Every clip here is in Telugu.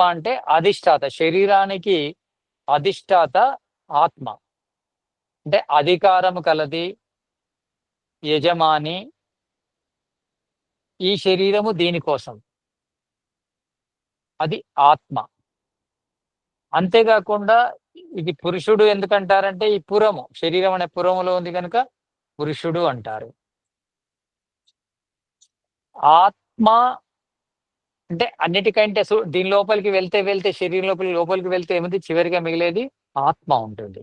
ఆత్మ అంటే అధిష్టాత శరీరానికి అధిష్టాత ఆత్మ. అంటే అధికారము కలది యజమాని ఈ శరీరము దీనికోసం అది ఆత్మ. అంతేకాకుండా ఇది పురుషుడు ఎందుకంటారంటే ఈ పురము శరీరం అనే పురములో ఉంది కనుక పురుషుడు అంటారు. ఆత్మ అంటే అన్నిటికంటే దీని లోపలికి వెళ్తే వెళ్తే శరీరం లోపలికి లోపలికి వెళ్తే ఏమిటి చివరిగా మిగిలేది ఆత్మ ఉంటుంది.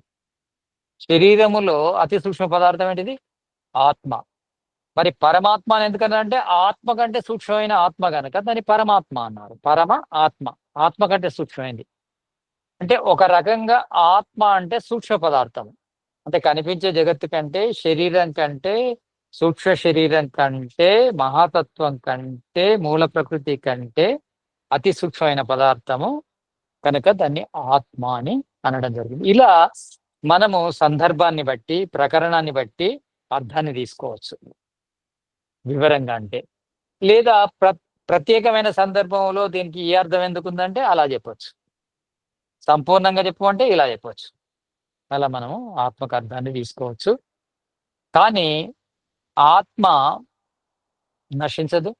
శరీరములో అతి సూక్ష్మ పదార్థం ఏంటిది? ఆత్మ. మరి పరమాత్మ అని ఎందుకన్నారంటే ఆత్మ కంటే సూక్ష్మమైన ఆత్మ కనుక దాన్ని పరమాత్మ అన్నారు. పరమ ఆత్మ. ఆత్మ కంటే సూక్ష్మమైంది. అంటే ఒక రకంగా ఆత్మ అంటే సూక్ష్మ పదార్థం. అంటే కనిపించే జగత్తు కంటే శరీరం కంటే సూక్ష్మ శరీరం కంటే మహాతత్వం కంటే మూల ప్రకృతి కంటే అతి సూక్ష్మమైన పదార్థము కనుక దాన్ని ఆత్మ అని అనడం జరిగింది. ఇలా మనము సందర్భాన్ని బట్టి ప్రకరణాన్ని బట్టి అర్థాన్ని తీసుకోవచ్చు. వివరంగా అంటే. లేదా ప్ర ప్రత్యేకమైన సందర్భంలో దీనికి ఏ అర్థం ఎందుకు ఉందంటే అలా చెప్పొచ్చు. సంపూర్ణంగా చెప్పమంటే ఇలా చెప్పొచ్చు. అలా మనము ఆత్మకు అర్థాన్ని తీసుకోవచ్చు. కానీ ఆత్మ నశించదు.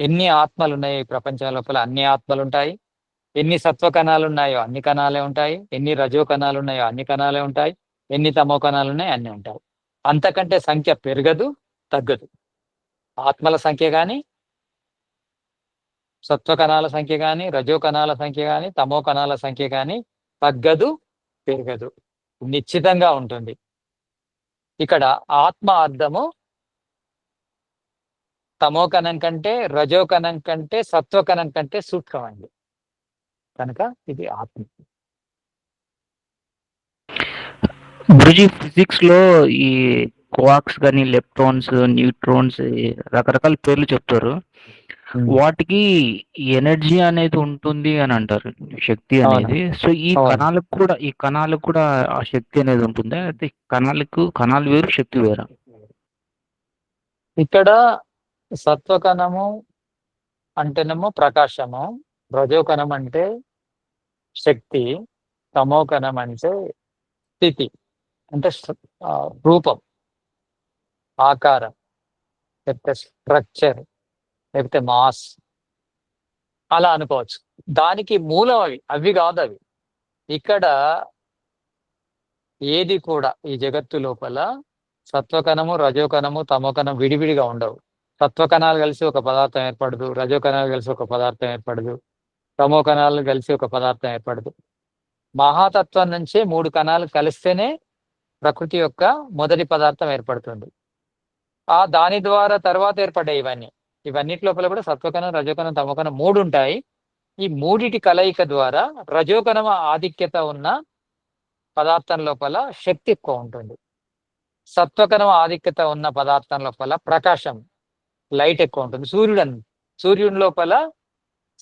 ఎన్ని ఆత్మలు ఉన్నాయి ఈ ప్రపంచం లోపల అన్ని ఆత్మలు ఉంటాయి ఎన్ని సత్వ కణాలు ఉన్నాయో అన్ని కణాలే ఉంటాయి. ఎన్ని రజో కణాలు ఉన్నాయో అన్ని కణాలే ఉంటాయి. ఎన్ని తమో కణాలు ఉన్నాయో అన్ని ఉంటాయి. అంతకంటే సంఖ్య పెరగదు తగ్గదు. ఆత్మల సంఖ్య కానీ సత్వ కణాల సంఖ్య కానీ రజో కణాల సంఖ్య కానీ తమో కణాల సంఖ్య కానీ తగ్గదు పెరగదు. నిశ్చితంగా ఉంటుంది. ఇక్కడ ఆత్మ అర్థము తమో కణం కంటే రజో కణం కంటే సత్వకణం కణం కంటే అండి. కనుక ఇది ఆత్మ. గురుజీ ఫిజిక్స్లో ఈ క్వాక్స్ కానీ లెప్ట్రాన్స్ న్యూట్రాన్స్ రకరకాల పేర్లు చెప్తారు. వాటికి ఎనర్జీ అనేది ఉంటుంది అని అంటారు శక్తి. అనేది. సో ఈ. కణాలకు కూడా ఈ కణాలకు కూడా ఆ శక్తి అనేది ఉంటుందా. అయితే కణాలకు కణాలు వేరు శక్తి వేరా. ఇక్కడ సత్వకణము అంటేనేమో ప్రకాశము. రజోకణం అంటే శక్తి. తమోకణం అంటే స్థితి. అంటే రూపం. ఆకారం లేకపోతే స్ట్రక్చర్ లేకపోతే మాస్ అలా అనుకోవచ్చు. దానికి మూలం అవి అవి కాదు అవి. ఇక్కడ ఏది కూడా ఈ జగత్తు లోపల సత్వకణము రజోకణము తమోకణం విడివిడిగా ఉండవు. సత్వకణాలు కలిసి ఒక పదార్థం ఏర్పడదు రజోకణాలు కలిసి ఒక పదార్థం ఏర్పడదు తమో కణాలు కలిసి ఒక పదార్థం ఏర్పడదు. మహాతత్వం నుంచే మూడు కణాలు కలిస్తేనే ప్రకృతి యొక్క మొదటి పదార్థం ఏర్పడుతుంది. ఆ దాని ద్వారా తర్వాత ఏర్పడ్డాయి ఇవన్నీ. ఇవన్నిటి లోపల కూడా సత్వకణం రజోకణం తమోకణం మూడు ఉంటాయి ఈ మూడిటి కలయిక ద్వారా రజోకణం ఆధిక్యత ఉన్న పదార్థం లోపల శక్తి ఎక్కువ ఉంటుంది. సత్వకణం ఆధిక్యత ఉన్న పదార్థం లోపల ప్రకాశం లైట్ ఎక్కువ ఉంటుంది. సూర్యుడు సూర్యుడి సూర్యుని లోపల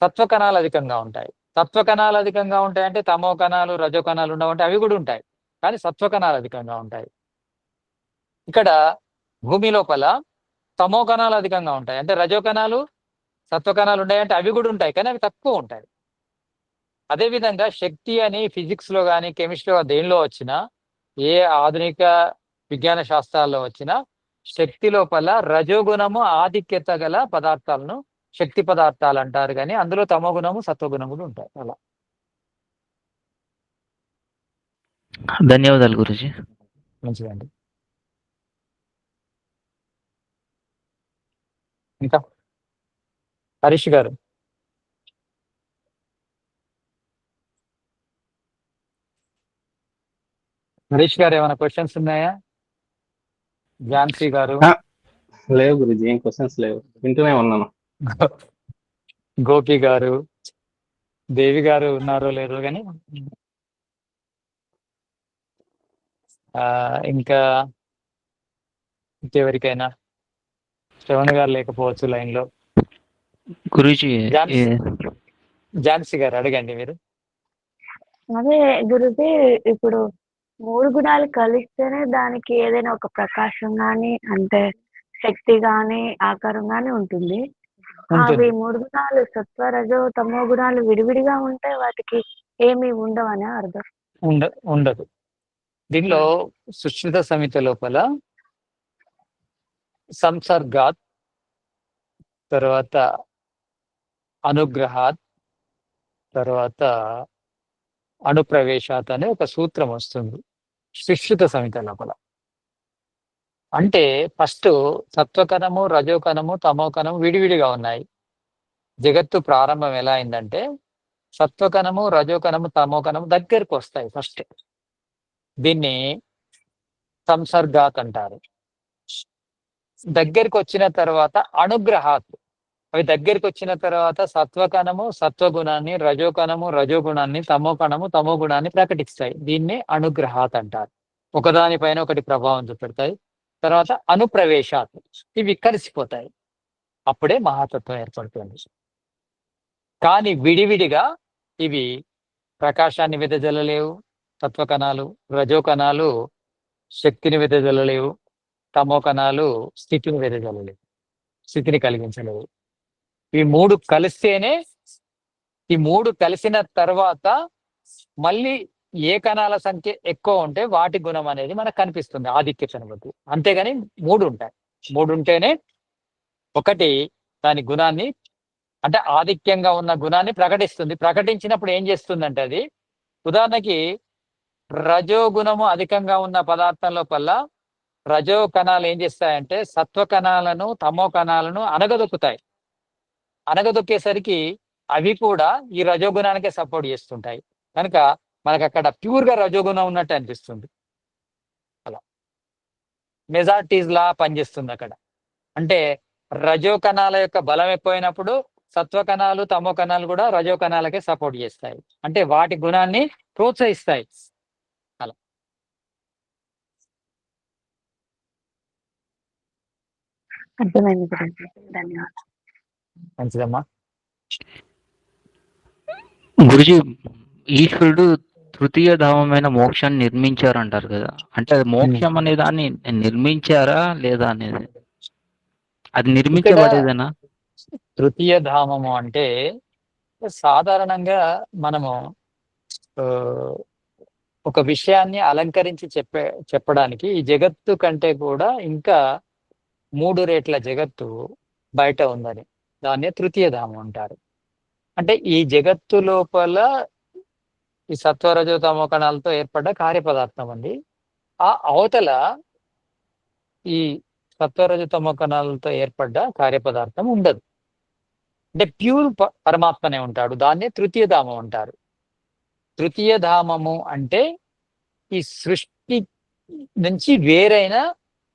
సత్వ కణాలు అధికంగా ఉంటాయి. సత్వకణాలు అధికంగా ఉంటాయి అంటే తమో కణాలు రజో కణాలు ఉండవంటే అవి కూడా ఉంటాయి. కానీ సత్వ కణాలు అధికంగా ఉంటాయి. ఇక్కడ భూమి లోపల తమో కణాలు అధికంగా ఉంటాయి. అంటే రజో కణాలు సత్వ కణాలు ఉంటాయి అంటే అవి కూడా ఉంటాయి కానీ అవి తక్కువ ఉంటాయి. అదేవిధంగా శక్తి అని ఫిజిక్స్లో కానీ కెమిస్ట్రీలో దేనిలో వచ్చినా ఏ ఆధునిక విజ్ఞాన శాస్త్రాల్లో వచ్చినా శక్తి లోపల రజోగుణము ఆధిక్యత గల పదార్థాలను శక్తి పదార్థాలు అంటారు కానీ అందులో తమో గుణము సత్వగుణం కూడా ఉంటాయి. అలా. ధన్యవాదాలు గురుజీ. మంచిదండి. ఇంకా? హరీష్ గారు. హరీష్ గారు ఏమైనా క్వశ్చన్స్ ఉన్నాయా? ఝాన్సీ గారు. లేవు గురుజీ ఏం క్వశ్చన్స్ లేవు. వింటూనే ఉన్నాను. గోపి గారు. దేవి గారు ఉన్నారో లేదో కానీ ఇంకా ఇంకెవరికైనా? శ్రవణ్ గారు లేకపోవచ్చు లైన్లో. గురుజీ ఝాన్సీ. గారు అడగండి మీరు. అదే గురుజీ ఇప్పుడు మూడు గుణాలు కలిస్తేనే దానికి ఏదైనా ఒక ప్రకాశం కానీ అంటే శక్తి కానీ ఆకారం కానీ ఉంటుంది. అవి మూడు గుణాలు సత్వ రజో తమో గుణాలు విడివిడిగా ఉంటే వాటికి ఏమి ఉండవని అర్థం. ఉండ ఉండదు. దీనిలో సుశ్రుత సమిత లోపల సంసర్గాత్ తర్వాత అనుగ్రహాత్ తర్వాత అణుప్రవేశాత్ అనే ఒక సూత్రం వస్తుంది. శిక్షిత సమిత లోపల అంటే ఫస్ట్ సత్వకణము రజోకణము తమోకణము విడివిడిగా ఉన్నాయి. జగత్తు ప్రారంభం ఎలా అయిందంటే సత్వకణము రజోకణము తమోకణము దగ్గరకు వస్తాయి ఫస్ట్. దీన్ని సంసర్గాత్ అంటారు. దగ్గరికి వచ్చిన తర్వాత అనుగ్రహాత్ అవి దగ్గరికి వచ్చిన తర్వాత సత్వకణము సత్వగుణాన్ని రజోకణము రజోగుణాన్ని తమోకణము తమో గుణాన్ని ప్రకటిస్తాయి. దీన్ని అనుగ్రహాత్ అంటారు. ఒకదానిపైన ఒకటి ప్రభావం చూపెడతాయి. తర్వాత అనుప్రవేశాత్. ఇవి కలిసిపోతాయి. అప్పుడే మహాతత్వం ఏర్పడుతుంది. కానీ విడివిడిగా ఇవి ప్రకాశాన్ని వెదజల్లలేవు తత్వకణాలు రజోకణాలు శక్తిని వెదజల్లలేవు తమో కణాలు స్థితిని వెదజల్లలేవు స్థితిని కలిగించలేవు. ఈ మూడు కలిస్తేనే ఈ మూడు కలిసిన తర్వాత మళ్ళీ ఏ కణాల సంఖ్య ఎక్కువ ఉంటే వాటి గుణం అనేది మనకు కనిపిస్తుంది ఆధిక్య చనుమతి అంతేగాని మూడు ఉంటాయి. మూడు ఉంటేనే ఒకటి దాని గుణాన్ని అంటే ఆధిక్యంగా ఉన్న గుణాన్ని ప్రకటిస్తుంది. ప్రకటించినప్పుడు ఏం చేస్తుందంటే అది ఉదాహరణకి రజో గుణము అధికంగా ఉన్న పదార్థం లోపల రజో కణాలు ఏం చేస్తాయంటే సత్వ కణాలను తమో కణాలను అనగదొక్కుతాయి. అనగదొక్కేసరికి అవి కూడా ఈ రజోగుణానికే సపోర్ట్ చేస్తుంటాయి. కనుక మనకు అక్కడ ప్యూర్గా రజోగుణం ఉన్నట్టు అనిపిస్తుంది. అలా. మెజార్టీస్ లా పనిచేస్తుంది అక్కడ అంటే రజో కణాల యొక్క బలం ఎక్కువైనప్పుడు సత్వ కణాలు తమో కణాలు కూడా రజో కణాలకే సపోర్ట్ చేస్తాయి. అంటే వాటి గుణాన్ని ప్రోత్సహిస్తాయి. అర్థమైంది గురించి ధన్యవాదాలు. మంచిదమ్మా. గురుజీ ఈశ్వరుడు తృతీయ ధామమైన మోక్షాన్ని నిర్మించారంటారు కదా. అంటే అది మోక్షం అనే దాన్ని నిర్మించారా లేదా అనేది? అది నిర్మించబడేదేనా? తృతీయ ధామము అంటే సాధారణంగా మనము ఒక విషయాన్ని అలంకరించి చెప్పే చెప్పడానికి ఈ జగత్తు కంటే కూడా ఇంకా మూడు రేట్ల జగత్తు బయట ఉందని. దాన్నే తృతీయ ధామం అంటారు. అంటే ఈ జగత్తు లోపల ఈ సత్వరజో తమో కణాలతో ఏర్పడ్డ కార్యపదార్థం అండి. ఆ అవతల ఈ సత్వరజ తమో కణాలతో ఏర్పడ్డ కార్యపదార్థం ఉండదు. అంటే ప్యూర్ పరమాత్మనే ఉంటాడు. దాన్నే తృతీయ ధామం అంటారు. తృతీయ ధామము అంటే ఈ సృష్టి నుంచి వేరైన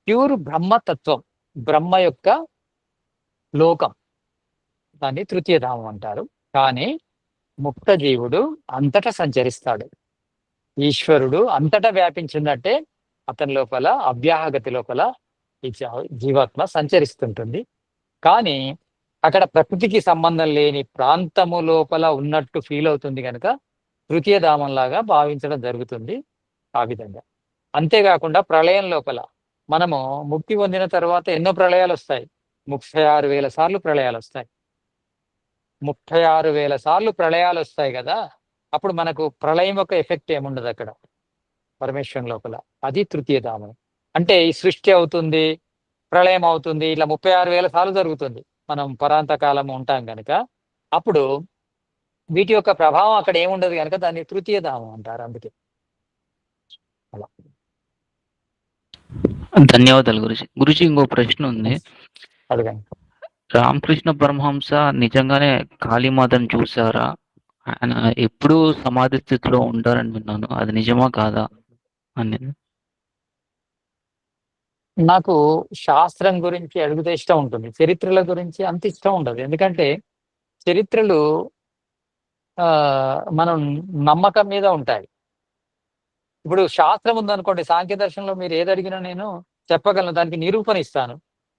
ప్యూర్ బ్రహ్మతత్వం. బ్రహ్మ యొక్క లోకం. దాన్ని తృతీయ ధామం అంటారు. కానీ ముక్త జీవుడు అంతటా సంచరిస్తాడు. ఈశ్వరుడు అంతటా వ్యాపించిందంటే అతని లోపల అవ్యాహగతి లోపల ఈ జీవాత్మ సంచరిస్తుంటుంది. కానీ అక్కడ ప్రకృతికి సంబంధం లేని ప్రాంతము లోపల ఉన్నట్టు ఫీల్ అవుతుంది కనుక తృతీయ ధామంలాగా భావించడం జరుగుతుంది ఆ విధంగా. అంతేకాకుండా ప్రళయం లోపల మనము ముక్తి పొందిన తర్వాత ఎన్నో ప్రళయాలు వస్తాయి. ముప్పై ఆరు వేల సార్లు ప్రళయాలు వస్తాయి. ముప్పై ఆరు వేల సార్లు ప్రళయాలు వస్తాయి కదా అప్పుడు మనకు ప్రళయం యొక్క ఎఫెక్ట్ ఏముండదు అక్కడ? పరమేశ్వరం లోపల. అది తృతీయ ధామం. అంటే ఈ సృష్టి అవుతుంది ప్రళయం అవుతుంది ఇట్లా ముప్పై ఆరు వేల సార్లు జరుగుతుంది. మనం పరాంత కాలం ఉంటాం కనుక అప్పుడు వీటి యొక్క ప్రభావం అక్కడ ఏముండదు కనుక దాన్ని తృతీయ ధామం అంటారు అందుకే. అలా. ధన్యవాదాలు గురుజీ. గురుజీ ఇంకో ప్రశ్న ఉంది. అడగండి. రామకృష్ణ పరమహంస నిజంగానే కాళీమాతను చూసారా ఆయన ఎప్పుడు సమాధి స్థితిలో ఉంటారని విన్నాను. అది నిజమా కాదా అనేది నాకు శాస్త్రం గురించి అడిగితే ఇష్టం ఉంటుంది. చరిత్రల గురించి అంత ఇష్టం ఉండదు. ఎందుకంటే చరిత్రలు ఆ మనం నమ్మకం మీద ఉంటాయి. ఇప్పుడు శాస్త్రం ఉందనుకోండి సాంఖ్య దర్శనంలో మీరు ఏది అడిగినా నేను చెప్పగలను దానికి నిరూపణ ఇస్తాను.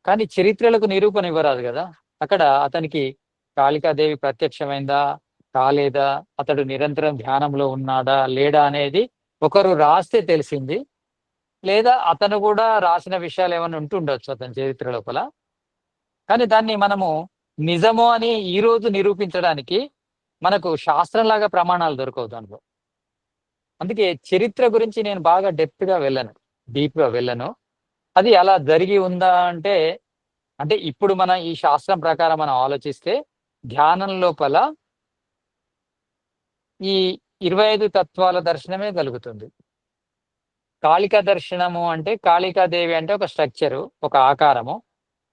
కానీ చరిత్రలకు నిరూపణ ఇవ్వరాదు కదా. అక్కడ అతనికి కాళికాదేవి ప్రత్యక్షమైందా కాలేదా అతడు నిరంతరం ధ్యానంలో ఉన్నాడా లేడా అనేది ఒకరు రాస్తే తెలిసింది. లేదా అతను కూడా రాసిన విషయాలు ఏమైనా ఉంటుండొచ్చు అతని చరిత్ర లోపల. కానీ దాన్ని మనము నిజము అని ఈ రోజు నిరూపించడానికి మనకు శాస్త్రంలాగా ప్రమాణాలు దొరకవు దాంట్లో. అందుకే చరిత్ర గురించి నేను బాగా డెప్త్గా వెళ్ళను డీప్గా వెళ్ళను. అది అలా జరిగి ఉందా అంటే అంటే ఇప్పుడు మన ఈ శాస్త్రం ప్రకారం మనం ఆలోచిస్తే ధ్యానం లోపల ఈ ఇరవై ఐదు తత్వాల దర్శనమే కలుగుతుంది. కాళికా దర్శనము అంటే కాళికాదేవి అంటే ఒక స్ట్రక్చరు ఒక ఆకారము.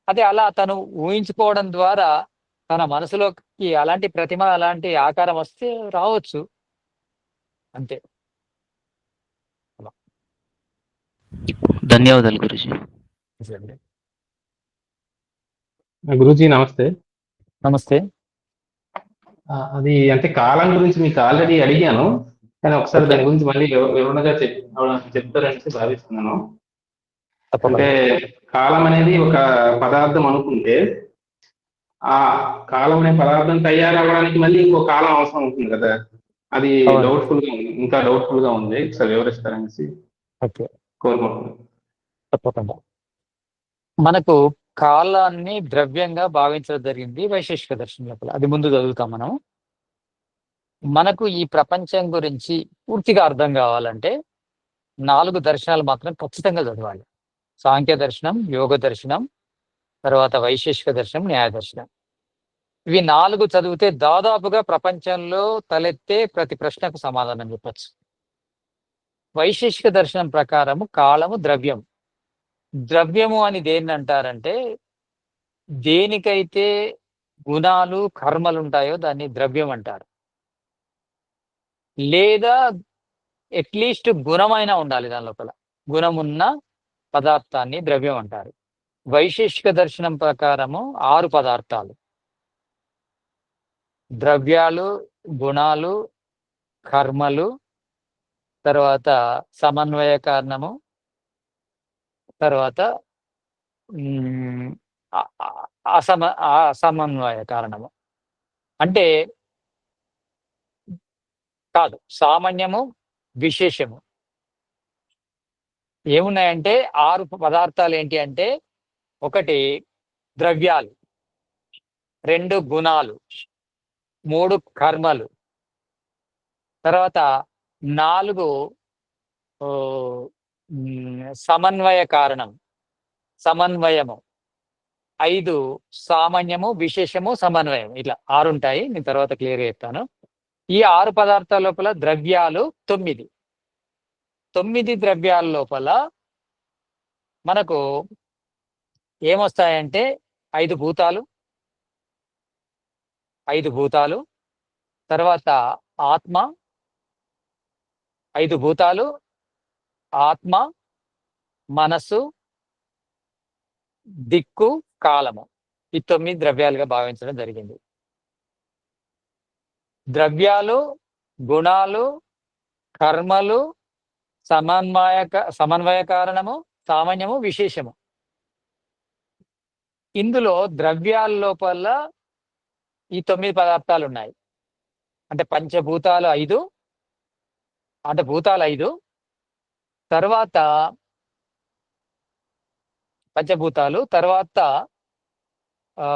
అది అలా తను ఊహించుకోవడం ద్వారా తన మనసులోకి అలాంటి ప్రతిమ అలాంటి ఆకారం వస్తే రావచ్చు. అంతే. ధన్యవాదాలు గురుజీ. గురూజీ నమస్తే. నమస్తే. అది అంటే కాలం గురించి మీకు ఆల్రెడీ అడిగాను కానీ ఒకసారి దాని గురించి మళ్ళీ వివ- వివరణగా చెప్ చెప్తారని భావిస్తున్నాను. అంటే కాలం అనేది ఒక పదార్థం అనుకుంటే ఆ కాలం అనే పదార్థం తయారవడానికి మళ్ళీ ఇంకో కాలం అవసరం ఉంటుంది కదా. అది. డౌట్ఫుల్గా ఉంది ఇంకా డౌట్ఫుల్గా ఉంది. ఒకసారి వివరిస్తారనేసి కోరుకుంటున్నాను. తప్పకుండా మనకు కాలాన్ని ద్రవ్యంగా భావించడం జరిగింది వైశేషిక దర్శనం లోపల అది ముందు చదువుతాం మనం. మనకు ఈ ప్రపంచం గురించి పూర్తిగా అర్థం కావాలంటే నాలుగు దర్శనాలు మాత్రం ఖచ్చితంగా చదవాలి. సాంఖ్య దర్శనం యోగ దర్శనం తర్వాత వైశేషిక దర్శనం న్యాయ దర్శనం. ఇవి నాలుగు చదివితే దాదాపుగా ప్రపంచంలో తలెత్తే ప్రతి ప్రశ్నకు సమాధానం చెప్పచ్చు. వైశేషిక దర్శనం ప్రకారము కాలము ద్రవ్యం ద్రవ్యము అని దేన్ని అంటారంటే దేనికైతే గుణాలు కర్మలు ఉంటాయో దాన్ని ద్రవ్యం అంటారు. లేదా అట్లీస్ట్ గుణమైనా ఉండాలి దాని లోపల. గుణమున్న పదార్థాన్ని ద్రవ్యం అంటారు. వైశేషిక దర్శనం ప్రకారము ఆరు పదార్థాలు. ద్రవ్యాలు గుణాలు కర్మలు తర్వాత సమన్వయ కారణము తర్వాత అసమ అసమన్వయ కారణము. అంటే కాదు సామాన్యము విశేషము. ఏమున్నాయంటే ఆరు పదార్థాలు ఏంటి అంటే ఒకటి ద్రవ్యాలు రెండు గుణాలు మూడు కర్మలు. తర్వాత నాలుగు సమన్వయ కారణం. సమన్వయము. ఐదు సామాన్యము విశేషము సమన్వయం ఇట్లా ఆరు ఉంటాయి. నేను తర్వాత క్లియర్గా చెప్తాను. ఈ ఆరు పదార్థాల లోపల ద్రవ్యాలు తొమ్మిది. తొమ్మిది ద్రవ్యాల లోపల మనకు ఏమొస్తాయంటే ఐదు భూతాలు ఐదు భూతాలు తర్వాత ఆత్మ ఐదు భూతాలు ఆత్మ మనస్సు దిక్కు కాలము. ఈ తొమ్మిది ద్రవ్యాలుగా భావించడం జరిగింది. ద్రవ్యాలు గుణాలు కర్మలు సమన్వయ సమన్వయ కారణము సామాన్యము విశేషము. ఇందులో ద్రవ్యాల లోపల ఈ తొమ్మిది పదార్థాలు ఉన్నాయి. అంటే పంచభూతాలు ఐదు అంటే భూతాలు ఐదు తర్వాత పంచభూతాలు తర్వాత ఆ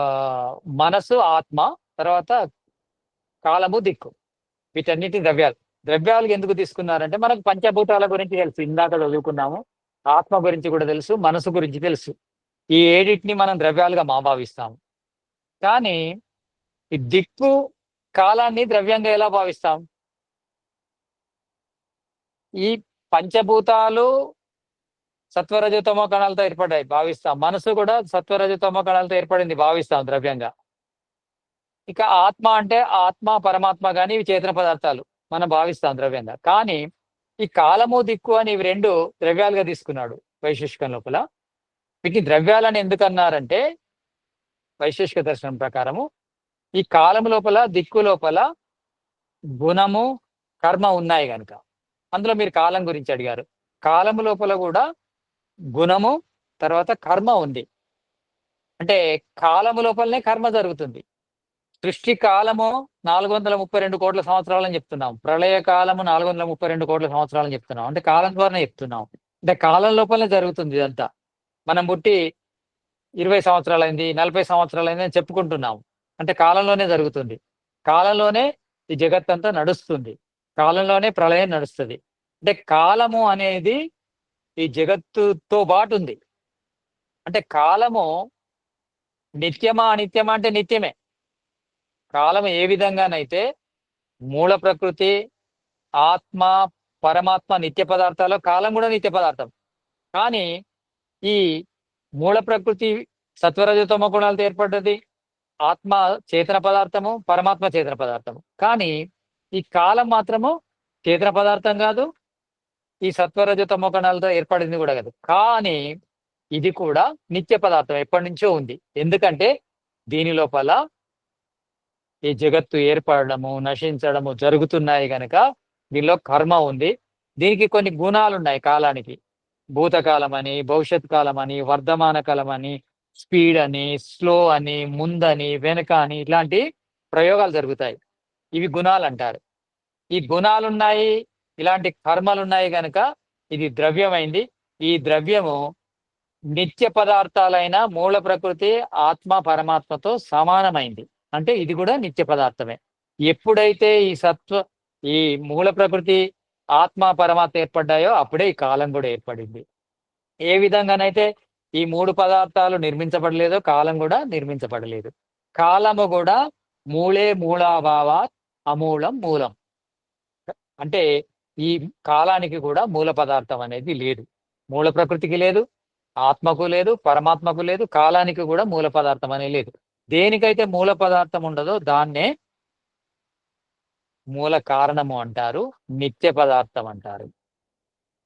మనసు ఆత్మ తర్వాత కాలము దిక్కు. వీటన్నిటి ద్రవ్యాలు. ద్రవ్యాలు ఎందుకు తీసుకున్నారంటే మనకు పంచభూతాల గురించి తెలుసు. ఇందాక చదువుకున్నాము. ఆత్మ గురించి కూడా తెలుసు మనసు గురించి తెలుసు. ఈ ఏడిటిని మనం ద్రవ్యాలుగా మా భావిస్తాము కానీ ఈ దిక్కు కాలాన్ని ద్రవ్యంగా ఎలా భావిస్తాం? ఈ పంచభూతాలు సత్వరజతమో కణాలతో ఏర్పడ్డాయి భావిస్తాం. మనసు కూడా సత్వరజతమో కణాలతో ఏర్పడింది భావిస్తాం ద్రవ్యంగా. ఇక ఆత్మ అంటే ఆత్మ పరమాత్మ కానీ ఇవి చేతన పదార్థాలు. మనం భావిస్తాం ద్రవ్యంగా. కానీ ఈ కాలము దిక్కు అని ఇవి రెండు ద్రవ్యాలుగా తీసుకున్నాడు వైశేషికం లోపల. వీటిని ద్రవ్యాలని ఎందుకు అన్నారంటే వైశేషిక దర్శనం ప్రకారము ఈ కాలము లోపల దిక్కు లోపల గుణము కర్మ ఉన్నాయి కనుక అందులో మీరు కాలం గురించి అడిగారు. కాలం లోపల కూడా గుణము తర్వాత కర్మ ఉంది. అంటే కాలము లోపలనే కర్మ జరుగుతుంది. సృష్టి కాలము నాలుగు వందల ముప్పై రెండు కోట్ల సంవత్సరాలని చెప్తున్నాం. ప్రళయ కాలము నాలుగు వందల ముప్పై రెండు కోట్ల సంవత్సరాలని చెప్తున్నాం. అంటే కాలం ద్వారానే చెప్తున్నాం. అంటే కాలం లోపలనే జరుగుతుంది ఇదంతా. మనం పుట్టి ఇరవై సంవత్సరాలైంది నలభై సంవత్సరాలైంది అని చెప్పుకుంటున్నాం. అంటే కాలంలోనే జరుగుతుంది. కాలంలోనే ఈ జగత్ అంతా నడుస్తుంది. కాలంలోనే ప్రళయం నడుస్తుంది. అంటే కాలము అనేది ఈ జగత్తుతో పాటు ఉంది. అంటే కాలము నిత్యమా అనిత్యమా అంటే నిత్యమే. కాలము ఏ విధంగానైతే మూల ప్రకృతి ఆత్మ పరమాత్మ నిత్య పదార్థాలు కాలం కూడా నిత్య పదార్థం. కానీ ఈ మూల ప్రకృతి సత్వరజతమ గుణాలతో ఏర్పడ్డది. ఆత్మ చేతన పదార్థము పరమాత్మ చేతన పదార్థము. కానీ ఈ కాలం మాత్రము చేతన పదార్థం కాదు ఈ సత్వరజతమ గుణాలతో ఏర్పడింది కూడా కాదు. కానీ ఇది కూడా నిత్య పదార్థం ఎప్పటి నుంచో ఉంది. ఎందుకంటే దీని లోపల ఈ జగత్తు ఏర్పడము నశించడము జరుగుతున్నాయి కనుక దీనిలో కర్మ ఉంది. దీనికి కొన్ని గుణాలు ఉన్నాయి కాలానికి. భూతకాలం అని భవిష్యత్ కాలం అని వర్ధమాన కాలం అని స్పీడ్ అని స్లో అని ముందని వెనక అని ఇట్లాంటి ప్రయోగాలు జరుగుతాయి. ఇవి గుణాలు అంటారు ఈ గుణాలు ఉన్నాయి ఇలాంటి కర్మలు ఉన్నాయి కనుక ఇది ద్రవ్యమైంది. ఈ ద్రవ్యము నిత్య పదార్థాలైన మూల ప్రకృతి ఆత్మ పరమాత్మతో సమానమైంది. అంటే ఇది కూడా నిత్య పదార్థమే. ఎప్పుడైతే ఈ సత్వ ఈ మూల ప్రకృతి ఆత్మ పరమాత్మ ఏర్పడ్డాయో అప్పుడే ఈ కాలం కూడా ఏర్పడింది. ఏ విధంగానైతే ఈ మూడు పదార్థాలు నిర్మించబడలేదో కాలం కూడా నిర్మించబడలేదు. కాలము కూడా మూలే మూలాభావా అమూలం మూలం. అంటే ఈ కాలానికి కూడా మూల పదార్థం అనేది లేదు. మూల ప్రకృతికి లేదు ఆత్మకు లేదు పరమాత్మకు లేదు కాలానికి కూడా మూల పదార్థం అనేది లేదు. దేనికైతే మూల పదార్థం ఉండదో దాన్నే మూల కారణము అంటారు నిత్య పదార్థం అంటారు.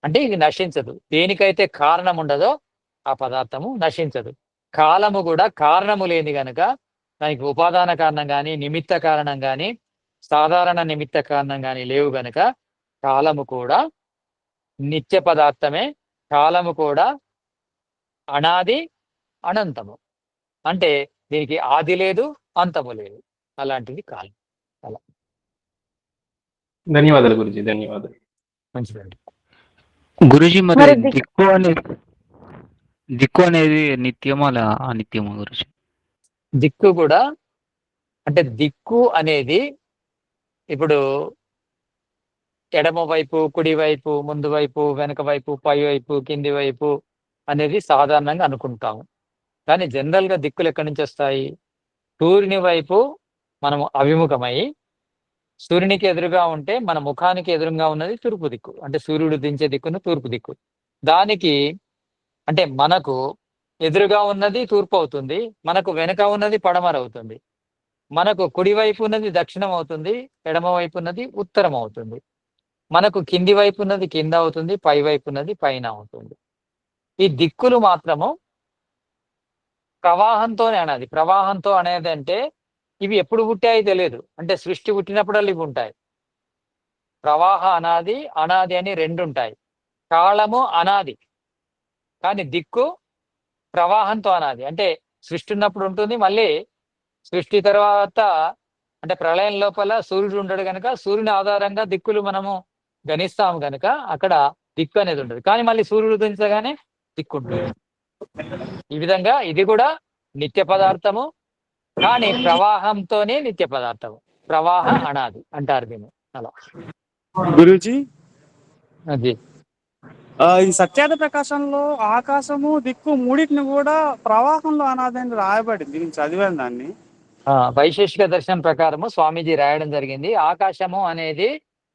అంటే ఇది నశించదు. దేనికైతే కారణం ఉండదో ఆ పదార్థము నశించదు. కాలము కూడా కారణము లేని గనక దానికి ఉపాదాన కారణం కానీ నిమిత్త కారణం కానీ సాధారణ నిమిత్త కారణం కానీ లేవు గనుక కాలము కూడా నిత్య పదార్థమే కాలము కూడా అనాది అనంతము. అంటే దీనికి ఆది లేదు అంతము లేదు. అలాంటిది కాలం. ధన్యవాదాలు గురుజీ ధన్యవాదాలు. మంచిదండి. గురుజీ మరి మరి దిక్- దిక్కు అనేది దిక్కు అనేది నిత్యమా అనిత్యమా గురుజీ? దిక్కు కూడా అంటే దిక్కు అనేది ఇప్పుడు ఎడమ వైపు కుడి వైపు ముందు వైపు వెనక వైపు పై వైపు కింది వైపు అనేది సాధారణంగా అనుకుంటాము. కానీ జనరల్గా దిక్కులు ఎక్కడి నుంచి వస్తాయి? సూర్యుని వైపు మనము అభిముఖమై సూర్యునికి ఎదురుగా ఉంటే మన ముఖానికి ఎదురుగా ఉన్నది తూర్పు దిక్కు. అంటే సూర్యుడు దించే దిక్కును తూర్పు దిక్కు. దానికి అంటే మనకు ఎదురుగా ఉన్నది తూర్పు అవుతుంది మనకు వెనుక ఉన్నది పడమర అవుతుంది. మనకు కుడి వైపు ఉన్నది దక్షిణం అవుతుంది ఎడమ వైపు ఉన్నది ఉత్తరం అవుతుంది. మనకు కింది వైపు ఉన్నది కింద అవుతుంది పై వైపు ఉన్నది పైన అవుతుంది. ఈ దిక్కులు మాత్రము ప్రవాహంతోనే అనేది ప్రవాహంతో అనేది అంటే ఇవి ఎప్పుడు పుట్టాయో తెలియదు. అంటే సృష్టి పుట్టినప్పుడల్లా ఇవి ఉంటాయి. ప్రవాహ అనాది అనాది అని రెండు ఉంటాయి. కాలము అనాది. కానీ దిక్కు ప్రవాహంతో అనాది. అంటే సృష్టి ఉన్నప్పుడు ఉంటుంది మళ్ళీ సృష్టి తర్వాత అంటే ప్రళయం లోపల సూర్యుడు ఉండడు కనుక సూర్యుని ఆధారంగా దిక్కులు మనము గణిస్తాము కనుక అక్కడ దిక్కు అనేది ఉంటుంది కానీ మళ్ళీ సూర్యుడు దించగానే దిక్కు ఉంటుంది. ఈ విధంగా ఇది కూడా నిత్య పదార్థము. కానీ ప్రవాహంతోనే నిత్య పదార్థము. ప్రవాహ అనాది అంటారు దీన్ని. అలా. గురూజీ? అది ఆ, ఈ సత్యాద ప్రకాశంలో ఆకాశము దిక్కు మూడింటిని కూడా ప్రవాహంలో అనాదని రాయబడింది. నేను చదివాను దాన్ని. వైశేషిక దర్శనం ప్రకారము స్వామీజీ రాయడం జరిగింది. ఆకాశము అనేది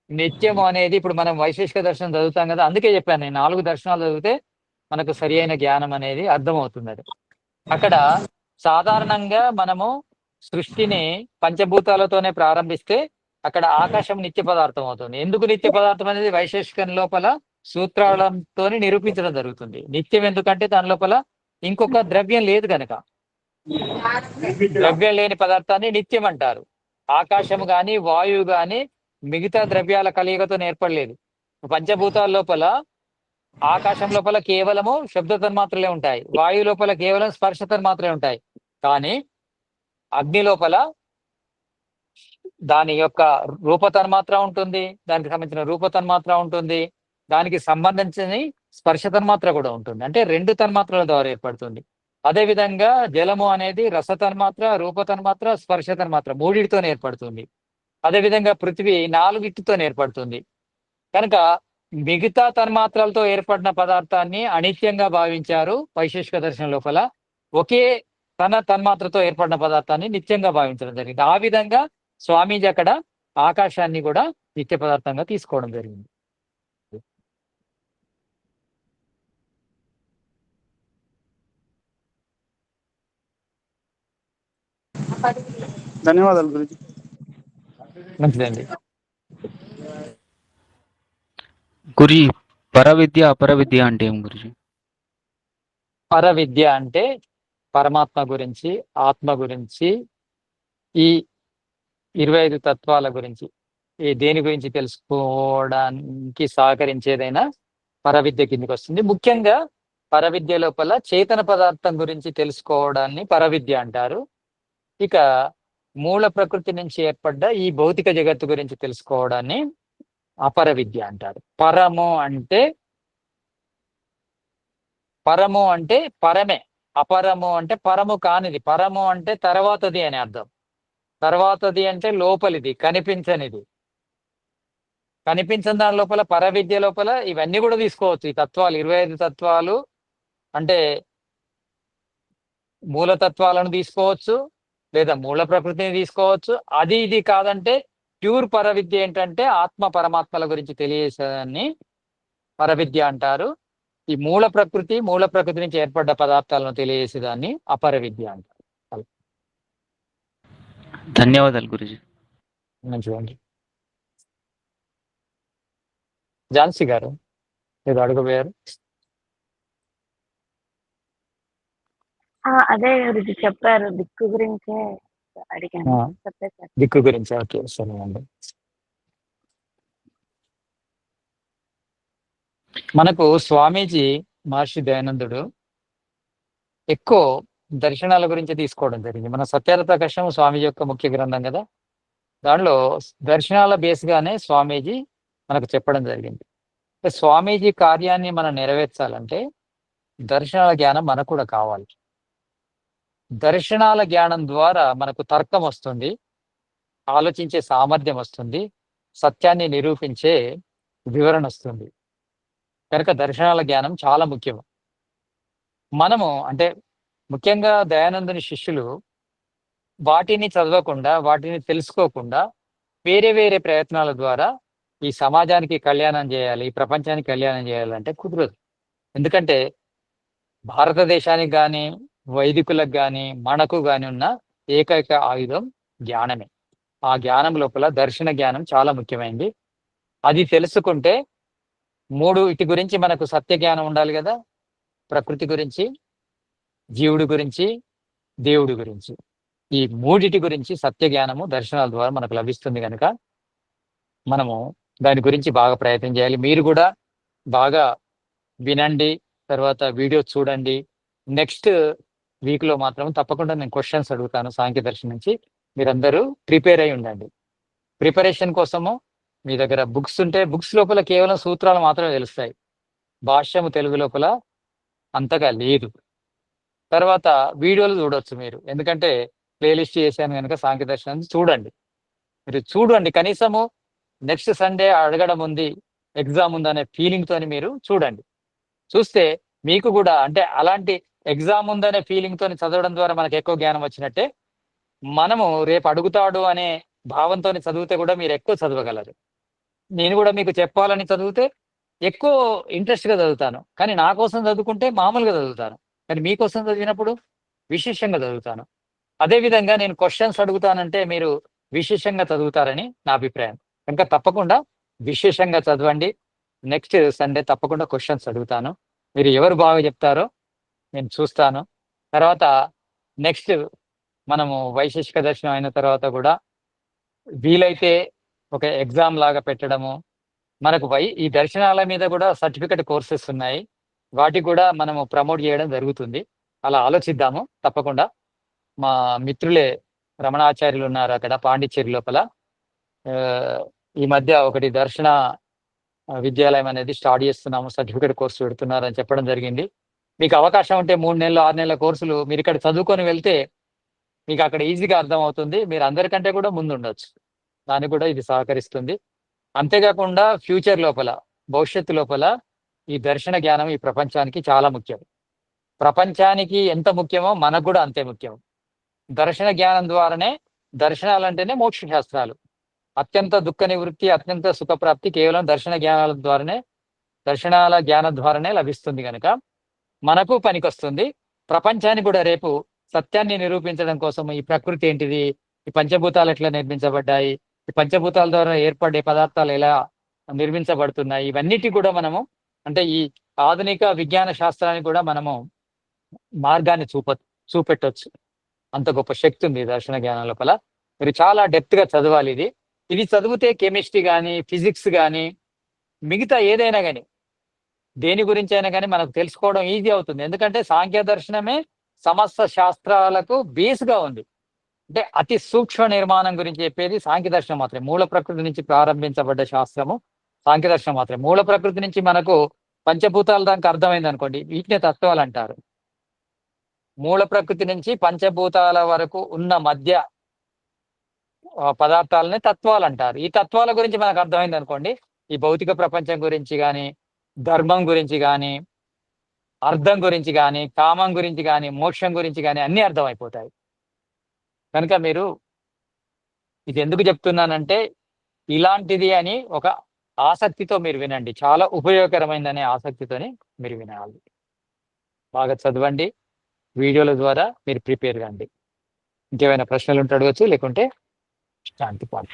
నిత్యము అనేది ఇప్పుడు మనం వైశేషిక దర్శనం చదువుతాం కదా అందుకే చెప్పాను నేను. నాలుగు దర్శనాలు చదివితే మనకు సరి అయిన జ్ఞానం అనేది అర్థమవుతుంది అది అక్కడ సాధారణంగా మనము సృష్టిని పంచభూతాలతోనే ప్రారంభిస్తే అక్కడ ఆకాశం నిత్య పదార్థం అవుతుంది. ఎందుకు నిత్య పదార్థం అనేది? వైశేషికం లోపల సూత్రాలతో నిరూపించడం జరుగుతుంది. నిత్యం ఎందుకంటే దాని లోపల ఇంకొక ద్రవ్యం లేదు కనుక. ద్రవ్యం లేని పదార్థాన్ని నిత్యం అంటారు. ఆకాశము గాని వాయువు గాని మిగతా ద్రవ్యాల కలయికతో ఏర్పడలేదు పంచభూతాల లోపల ఆకాశం లోపల కేవలము శబ్ద తన్మాత్రలే ఉంటాయి. వాయు లోపల కేవలం స్పర్శ తన్మాత్రలే ఉంటాయి. కానీ అగ్ని లోపల దాని యొక్క రూప తన్మాత్ర ఉంటుంది. దానికి సంబంధించిన రూప తన్మాత్ర ఉంటుంది. దానికి సంబంధించిన స్పర్శ తన్మాత్ర కూడా ఉంటుంది. అంటే రెండు తన్మాత్రల ద్వారా ఏర్పడుతుంది. అదేవిధంగా జలము అనేది రస తన్మాత్ర రూప తన్మాత్ర స్పర్శ తన్మాత్ర మూడిటితో ఏర్పడుతుంది. అదేవిధంగా పృథ్వీ నాలుగిటితో ఏర్పడుతుంది. కనుక మిగతా తన్మాత్రలతో ఏర్పడిన పదార్థాన్ని అనిత్యంగా భావించారు వైశేషిక దర్శనం లోపల. ఒకే తన తన్మాత్రతో ఏర్పడిన పదార్థాన్ని నిత్యంగా భావించడం జరిగింది. ఆ విధంగా స్వామీజీ అక్కడ ఆకాశాన్ని కూడా నిత్య పదార్థంగా తీసుకోవడం జరిగింది. ధన్యవాదాలు గురుజీ. మంచిదండి. గురి పరవిద్య అపరవిద్య అంటే ఏం గురుజీ? పర విద్య అంటే పరమాత్మ గురించి ఆత్మ గురించి ఈ ఇరవై ఐదు తత్వాల గురించి. ఈ దేని గురించి తెలుసుకోవడానికి సహకరించేదైనా పరవిద్య కిందకి వస్తుంది. ముఖ్యంగా పరవిద్య లోపల చేతన పదార్థం గురించి తెలుసుకోవడాన్ని పరవిద్య అంటారు. ఇక మూల ప్రకృతి నుంచి ఏర్పడ్డ ఈ భౌతిక జగత్తు గురించి తెలుసుకోవడాన్ని అపర విద్య అంటారు. పరము అంటే పరము అంటే పరమే. అపరము అంటే పరము కానిది. పరము అంటే తర్వాతది అని అర్థం. తర్వాతది అంటే లోపలిది కనిపించనిది. కనిపించని దాని లోపల పర విద్య లోపల ఇవన్నీ కూడా తీసుకోవచ్చు. ఈ తత్వాలు ఇరవై ఐదు తత్వాలు అంటే మూల తత్వాలను తీసుకోవచ్చు. లేదా మూల ప్రకృతిని తీసుకోవచ్చు. అది ఇది కాదంటే ప్యూర్ పర విద్య ఏంటంటే ఆత్మ పరమాత్మల గురించి తెలియజేసేదాన్ని. పర విద్య అంటారు. ఈ మూల ప్రకృతి మూల ప్రకృతి నుంచి ఏర్పడ్డ పదార్థాలను తెలియజేసేదాన్ని అపర విద్య అంటారు. ధన్యవాదాలు గురుజీ. మంచిదండి. ఝాన్సీ గారు ఏదో అడుగుపోయారు అదే గురించి చెప్పారు. దిక్కు గురించే అడిగాను. దిక్కు గురించి ఓకే సరే అండి మనకు స్వామీజీ మహర్షి దయానందుడు ఎక్కువ దర్శనాల గురించి తీసుకోవడం జరిగింది. మన సత్యార ప్రకాశం స్వామీజీ యొక్క ముఖ్య గ్రంథం కదా? దానిలో దర్శనాల బేస్గానే స్వామీజీ మనకు చెప్పడం జరిగింది. స్వామీజీ కార్యాన్ని మనం నెరవేర్చాలంటే దర్శనాల జ్ఞానం మనకు కూడా కావాలి. దర్శనాల జ్ఞానం ద్వారా మనకు తర్కం వస్తుంది ఆలోచించే సామర్థ్యం వస్తుంది సత్యాన్ని నిరూపించే వివరణ వస్తుంది. కనుక దర్శనాల జ్ఞానం చాలా ముఖ్యం. మనము అంటే ముఖ్యంగా దయానందుని శిష్యులు వాటిని చదవకుండా వాటిని తెలుసుకోకుండా వేరే వేరే ప్రయత్నాల ద్వారా ఈ సమాజానికి కళ్యాణం చేయాలి ఈ ప్రపంచానికి కళ్యాణం చేయాలంటే కుదరదు. ఎందుకంటే భారతదేశానికి కానీ వైదికులకు కానీ మనకు కానీ ఉన్న ఏకైక ఆయుధం జ్ఞానమే. ఆ జ్ఞానం లోపల దర్శన జ్ఞానం చాలా ముఖ్యమైనది అది తెలుసుకుంటే మూడు ఇటు గురించి మనకు సత్య జ్ఞానం ఉండాలి కదా ప్రకృతి గురించి జీవుడి గురించి దేవుడి గురించి. ఈ మూడిటి గురించి సత్య జ్ఞానము దర్శనాల ద్వారా మనకు లభిస్తుంది కనుక మనము దాని గురించి బాగా ప్రయత్నం చేయాలి. మీరు కూడా బాగా వినండి తర్వాత వీడియో చూడండి. నెక్స్ట్ వీక్లో మాత్రం తప్పకుండా నేను క్వశ్చన్స్ అడుగుతాను సాంఖ్య దర్శనం నుంచి. మీరందరూ ప్రిపేర్ అయి ఉండండి. ప్రిపరేషన్ కోసము మీ దగ్గర బుక్స్ ఉంటే బుక్స్ లోపల కేవలం సూత్రాలు మాత్రమే తెలుస్తాయి. భాష్యము తెలుగు లోపల అంతగా లేదు. తర్వాత వీడియోలు చూడొచ్చు మీరు. ఎందుకంటే ప్లేలిస్ట్ చేశాను కనుక సాంఖ్య దర్శనం చూడండి. మీరు చూడండి. కనీసము నెక్స్ట్ సండే అడగడం ఉంది ఎగ్జామ్ ఉందనే ఫీలింగ్ తోని మీరు చూడండి. చూస్తే మీకు కూడా అంటే అలాంటి ఎగ్జామ్ ఉందనే ఫీలింగ్ తోని చదవడం ద్వారా మనకు ఎక్కువ జ్ఞానం వచ్చినట్టే మనము రేపు అడుగుతాడు అనే భావంతో చదివితే కూడా మీరు ఎక్కువ చదవగలరు. నేను కూడా మీకు చెప్పాలని చదివితే ఎక్కువ ఇంట్రెస్ట్గా చదువుతాను. కానీ నా కోసం చదువుకుంటే మామూలుగా చదువుతాను. కానీ మీకోసం చదివినప్పుడు విశేషంగా చదువుతాను. అదేవిధంగా నేను క్వశ్చన్స్ అడుగుతానంటే మీరు విశేషంగా చదువుతారని నా అభిప్రాయం. కనుక తప్పకుండా విశేషంగా చదవండి. నెక్స్ట్ సండే తప్పకుండా క్వశ్చన్స్ అడుగుతాను. మీరు ఎవరు బాగా చెప్తారో నేను చూస్తాను. తర్వాత నెక్స్ట్ మనము వైశేషిక దర్శనం అయిన తర్వాత కూడా వీలైతే ఒక ఎగ్జామ్ లాగా పెట్టడము. మనకు వై ఈ దర్శనాల మీద కూడా సర్టిఫికెట్ కోర్సెస్ ఉన్నాయి. వాటికి కూడా మనము ప్రమోట్ చేయడం జరుగుతుంది. అలా ఆలోచిద్దాము. తప్పకుండా. మా మిత్రులే రమణాచార్యులు ఉన్నారు అక్కడ పాండిచ్చేరి లోపల. ఈ మధ్య ఒకటి దర్శన విద్యాలయం అనేది స్టార్ట్ చేస్తున్నాము. సర్టిఫికేట్ కోర్సు పెడుతున్నారు అని చెప్పడం జరిగింది. మీకు అవకాశం ఉంటే మూడు నెలలు ఆరు నెలల కోర్సులు మీరు ఇక్కడ చదువుకొని వెళ్తే మీకు అక్కడ ఈజీగా అర్థం అవుతుంది మీరు అందరికంటే కూడా ముందు ఉండొచ్చు దానికి కూడా ఇది సహకరిస్తుంది. అంతేకాకుండా ఫ్యూచర్ లోపల భవిష్యత్తు లోపల ఈ దర్శన జ్ఞానం ఈ ప్రపంచానికి చాలా ముఖ్యం. ప్రపంచానికి ఎంత ముఖ్యమో మనకు కూడా అంతే ముఖ్యం. దర్శన జ్ఞానం ద్వారానే దర్శనాలు అంటేనే మోక్ష శాస్త్రాలు అత్యంత దుఃఖ నివృత్తి అత్యంత సుఖప్రాప్తి కేవలం దర్శన జ్ఞానాల ద్వారానే దర్శనాల జ్ఞానం ద్వారానే లభిస్తుంది కనుక మనకు పనికొస్తుంది. ప్రపంచానికి కూడా రేపు సత్యాన్ని నిరూపించడం కోసం ఈ ప్రకృతి ఏంటిది? ఈ పంచభూతాలు ఎట్లా నిర్మించబడ్డాయి? ఈ పంచభూతాల ద్వారా ఏర్పడే పదార్థాలు ఎలా నిర్మించబడుతున్నాయి? ఇవన్నిటి కూడా మనము అంటే ఈ ఆధునిక విజ్ఞాన శాస్త్రానికి కూడా మనము మార్గాన్ని చూప చూపెట్టొచ్చు. అంత గొప్ప శక్తి ఉంది దర్శన జ్ఞానం లోపల. మీరు చాలా డెప్త్గా చదవాలి ఇది. ఇది చదివితే కెమిస్ట్రీ కానీ ఫిజిక్స్ కానీ మిగతా ఏదైనా కానీ దేని గురించి అయినా కానీ మనకు తెలుసుకోవడం ఈజీ అవుతుంది. ఎందుకంటే సాంఖ్య దర్శనమే సమస్త శాస్త్రాలకు బేస్గా ఉంది. అంటే అతి సూక్ష్మ నిర్మాణం గురించి చెప్పేది సాంఖ్య దర్శనం మాత్రమే. మూల ప్రకృతి నుంచి ప్రారంభించబడ్డ శాస్త్రము సాంఖ్య దర్శనం మాత్రమే. మూల ప్రకృతి నుంచి మనకు పంచభూతాల దానికి అర్థమైంది అనుకోండి. వీటినే తత్వాలు అంటారు. మూల ప్రకృతి నుంచి పంచభూతాల వరకు ఉన్న మధ్య పదార్థాలనే పదార్థాలని తత్వాలు అంటారు. ఈ తత్వాల గురించి మనకు అర్థమైంది అనుకోండి. ఈ భౌతిక ప్రపంచం గురించి కానీ ధర్మం గురించి కానీ అర్థం గురించి కానీ కామం గురించి కానీ మోక్షం గురించి కానీ అన్నీ అర్థమైపోతాయి. కనుక మీరు ఇది ఎందుకు చెప్తున్నానంటే ఇలాంటిది అని ఒక ఆసక్తితో మీరు వినండి. చాలా ఉపయోగకరమైందనే ఆసక్తితోని మీరు వినాలి. బాగా చదవండి. వీడియోల ద్వారా మీరు ప్రిపేర్ కండి. ఇంకేమైనా ప్రశ్నలు ఉంటే అడగచ్చు లేకుంటే శాంతి పాట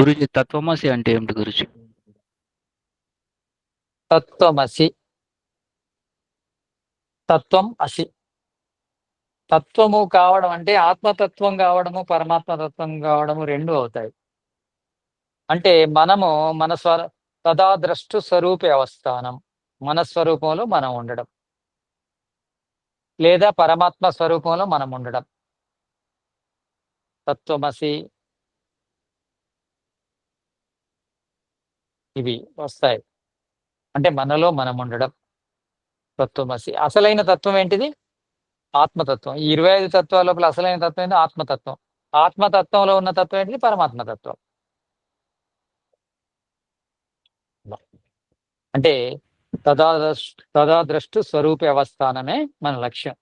గురుజీ తత్వమసి అంటే ఏమిటి గురుజీ? తత్వమసి. తత్వం అసి తత్వము కావడం అంటే ఆత్మతత్వం కావడము పరమాత్మతత్వం కావడము రెండు అవుతాయి. అంటే మనము మన స్వర తదాద్రష్టు స్వరూపే అవస్థానం. మన స్వరూపంలో మనం ఉండడం. లేదా పరమాత్మ స్వరూపంలో మనం ఉండడం. తత్వమసి. ఇవి వస్తాయి. అంటే మనలో మనం ఉండడం తత్వమసి అసలైన తత్వం ఏంటిది? ఆత్మతత్వం. ఈ ఇరవై ఐదు తత్వాల లోపల అసలైన తత్వం ఏంటి ఆత్మతత్వం. ఆత్మతత్వంలో ఉన్న తత్వం ఏంటిది? పరమాత్మతత్వం అంటే తదాదృష్ తదాదృష్టు స్వరూప అవస్థానమే మన లక్ష్యం.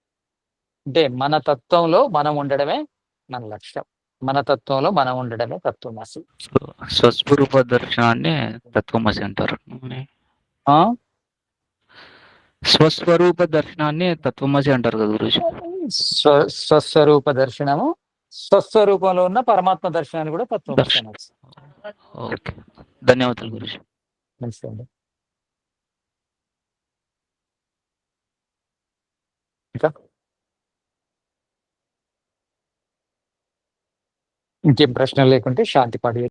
అంటే మన తత్వంలో మనం ఉండడమే మన లక్ష్యం. మన తత్వంలో మనం ఉండడమే తత్వమసి స్వస్వరూప దర్శనాన్ని తత్వమసి అంటారు. స్వస్వరూప దర్శనాన్ని తత్వమసి అంటారు కదా గురుజీ. స్వ స్వస్వరూప దర్శనము స్వస్వరూపంలో ఉన్న పరమాత్మ దర్శనాన్ని కూడా తత్వమసి అనొచ్చు ఓకే. ధన్యవాదాలు గురుజీ. మంచిదండి. ఇంకా? ఇంకేం ప్రశ్నలు లేకుంటే శాంతి పాడి